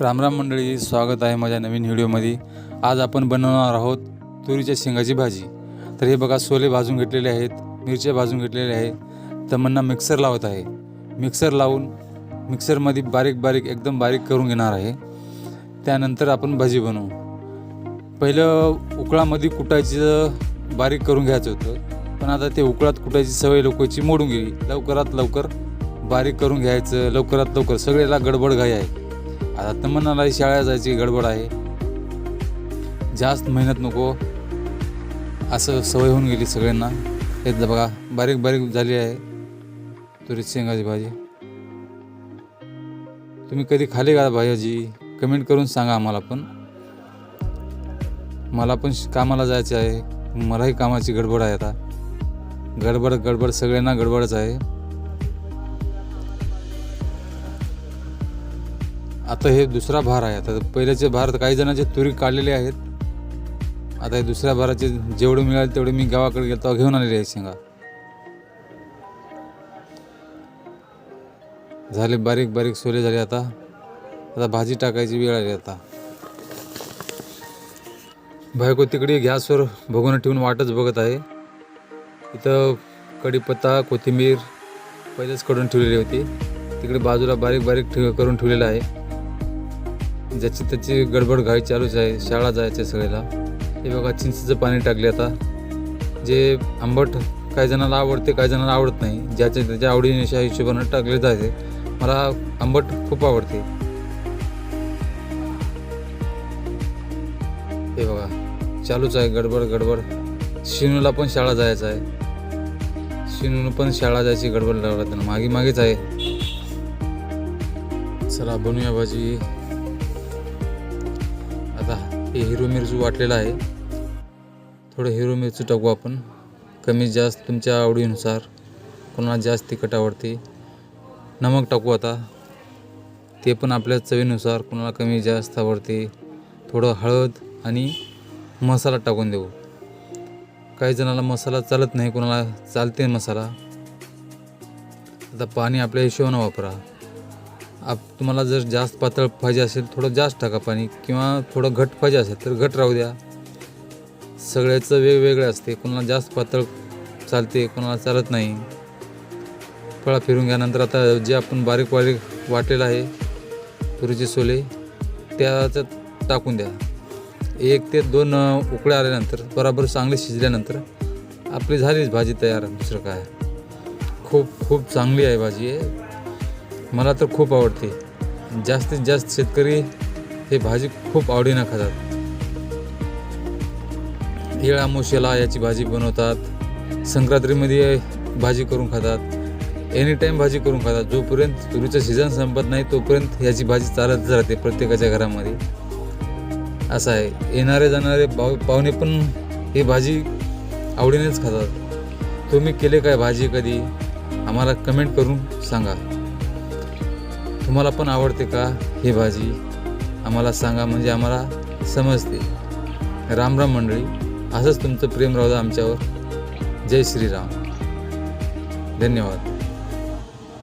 रामराम मंडळी स्वागत आहे माझ्या नवीन व्हिडिओमध्ये. आज आपण बनवणार आहोत तुरीच्या शेंगाची भाजी. तर हे बघा सोले भाजून घेतलेले आहेत मिरच्या भाजून घेतलेल्या आहेत. तमन्ना मिक्सर लावत आहे. मिक्सर लावून मिक्सरमध्ये बारीक बारीक एकदम बारीक करून घेणार आहे. त्यानंतर आपण भाजी बनवू. पहिलं उकळामध्ये कुटायचं बारीक करून घ्यायचं होतं. पण आता ते उकळात कुटायची सवय लोकांची मोडून गेली. लवकरात लवकर बारीक करून घ्यायचं लवकरात लवकर. सगळ्याला गडबड घाई आहे. आता तमन्नाला शाळा जायची गडबड आहे. जास्त मेहनत नको. असं सवय होऊन गेली सगळ्यांना. हे बघा बारीक बारीक झाली आहे. तुरीत शेंगाची भाजी. तुम्ही कधी खाली का भाजी कमेंट करून सांगा आम्हाला पण. मला पण श- कामाला जायचं आहे. मलाही कामाची गडबड आहे आता. गडबड गडबड सगळ्यांना गडबडच आहे. आता हे दुसरा भार आहे. आता पहिल्याचे भार काही जणांचे तुरी काढलेले आहेत. आता हे दुसऱ्या भाराचे जेवढे मिळाले तेवढे मी गावाकडे गेलो तेव्हा घेऊन आलेले आहे शेंगा. झाले बारीक बारीक सोले झाले आता. आता भाजी टाकायची वेळ आली आता. बायको तिकडे गॅसवर भगोनं ठेवून वाटच बघत आहे. इथं कढीपत्ता कोथिंबीर पहिलेच कडून ठेवलेली होती. तिकडे बाजूला बारीक बारीक ठेव करून ठेवलेलं आहे. ज्याची त्याची गडबड घाई चालूच आहे शाळा जायचे सगळ्याला. हे बघा चिंचेचं पाणी टाकले आता. जे आंबट काही जणांना आवडते काही जणांना आवडत नाही. ज्याच्या त्याच्या आवडीनेशा हिशोबानं टाकले जायचे मला आंबट खूप आवडते. हे बघा चालूच आहे गडबड गडबड. शिनूला पण शाळा जायचं आहे. शिनून पण शाळा जायची गडबड लागला त्यांना मागे मागेच आहे. चला बनवूया भाजी. हे हिरो मिरची वाटलेलं आहे. थोडं हिरो मिरची टाकू आपण. कमी जास्त तुमच्या आवडीनुसार. कोणाला जास्त तिखट आवडते. नमक टाकू आता. ते पण आपल्या चवीनुसार. कोणाला कमी जास्त आवडते. थोडं हळद आणि मसाला टाकून देऊ. काही जणाला मसाला चालत नाही. कोणाला चालते मसाला. आता पाणी आपल्या हिशोबानं वापरा. आप तुम्हाला जर जास्त पातळ पाहिजे असेल थोडं जास्त टाका पाणी किंवा थोडं घट पाहिजे असेल तर घट राहू द्या. सगळ्याचं वेगवेगळं असते. कोणाला जास्त पातळ चालते कोणाला चालत नाही. फळा फिरून घ्यानंतर आता जे आपण बारीक बारीक वाटलेलं आहे तुरीचे सोले त्याच्यात टाकून द्या. एक ते दोन उकळ्या आल्यानंतर बराबर चांगली शिजल्यानंतर आपली झालीच भाजी तयार दुसरं काय? खूप खूप चांगली आहे भाजी आहे. मला तर खूप आवडते. जास्तीत जास्त शेतकरी हे भाजी खूप आवडीनं खातात. येळ आमोशाला याची भाजी बनवतात. संक्रांतीमध्ये भाजी करून खातात. एनी टाईम भाजी करून खातात. जोपर्यंत तुरीचं सीझन संपत नाही तोपर्यंत याची भाजी चालत राहते प्रत्येकाच्या घरामध्ये. असं आहे. येणारे जाणारे पाव पाहुणे पण ही भाजी आवडीनेच खातात. तुम्ही केले काय भाजी कधी? आम्हाला कमेंट करून सांगा. तुम्हाला पण आवडते का ही भाजी? आम्हाला सांगा म्हणजे आम्हाला समजते. राम राम मंडळी असंच तुमचं प्रेम राहू आमच्यावर. जय श्रीराम. धन्यवाद.